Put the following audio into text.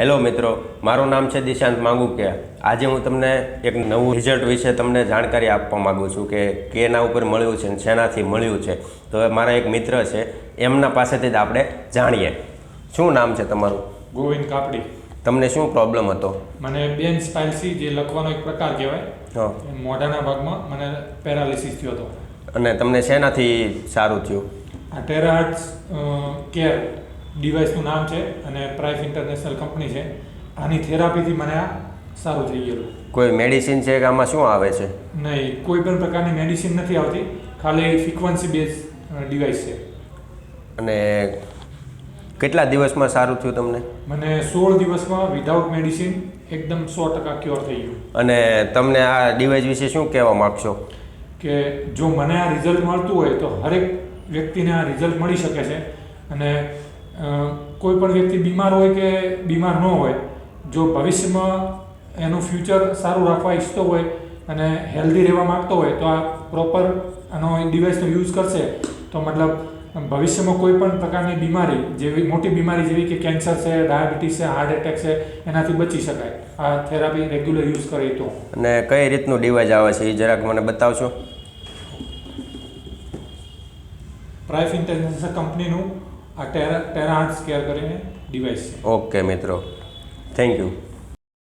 Hello મિત્રો મારું નામ છે દિશાંત માંગુકિયા. આજે હું તમને એક નવું રિઝલ્ટ વિશે તમને જાણકારી આપવા માગું છું કે કેના ઉપર મળ્યું છે અને શેનાથી મળ્યું છે. તો મારા એક મિત્ર છે એમના પાસેથી જ આપણે જાણીએ. શું નામ છે તમારું? ગોવિંદ કાપડી. તમને શું પ્રોબ્લેમ હતો? મને બેન સ્પાઇસી જે લખવાનો એક પ્રકાર કહેવાય મોઢાના ભાગમાં મને પેરાલિસિસ થયો હતો. અને તમને શેનાથી સારું થયું? આ ટેરાહાર્ટ્સ કેર ડિવાઇસનું નામ છે અને પ્રાઇસ ઇન્ટરનેશનલ કંપની છે. આની થેરાપીથી મને આ સારું થઈ ગયેલું. કોઈ મેડિસિન છે કે આમાં શું આવે છે? નહીં કોઈ પણ પ્રકારની મેડિસિન નથી આવતી. ખાલી ફ્રીક્વન્સી બેઝ ડિવાઇસ છે. અને કેટલા દિવસમાં સારું થયું તમને? મને સોળ દિવસમાં વિધાઉટ મેડિસિન એકદમ સો ટકા ક્યોર થઈ ગયું. અને તમને આ ડિવાઇસ વિશે શું કહેવા માગશો? કે જો મને આ રિઝલ્ટ મળતું હોય તો હરેક વ્યક્તિને આ રિઝલ્ટ મળી શકે છે. અને કોઈ પણ વ્યક્તિ બીમાર હોય કે બીમાર ન હોય જો ભવિષ્યમાં એનું ફ્યુચર સારું રાખવા ઈચ્છતો હોય અને હેલ્ધી રહેવા માંગતો હોય તો આ પ્રોપર આનો ડિવાઇસનો યુઝ કરશે. તો મતલબ ભવિષ્યમાં કોઈ પણ પ્રકારની બીમારી જેવી મોટી બીમારી જેવી કે કેન્સર છે ડાયાબિટીસ છે હાર્ટ એટેક છે એનાથી બચી શકાય. આ થેરાપી રેગ્યુલર યુઝ કરે તો. અને કઈ રીતનું ડિવાઇસ આવે છે એ જરાક મને બતાવશો? પ્રાઇફ ઇન્ટેલિજન્સ કંપનીનું આ ટેરા ટેરા હાર્ટ્સ સ્કેર કરીને ડિવાઇસ છે. ઓકે મિત્રો. Thank you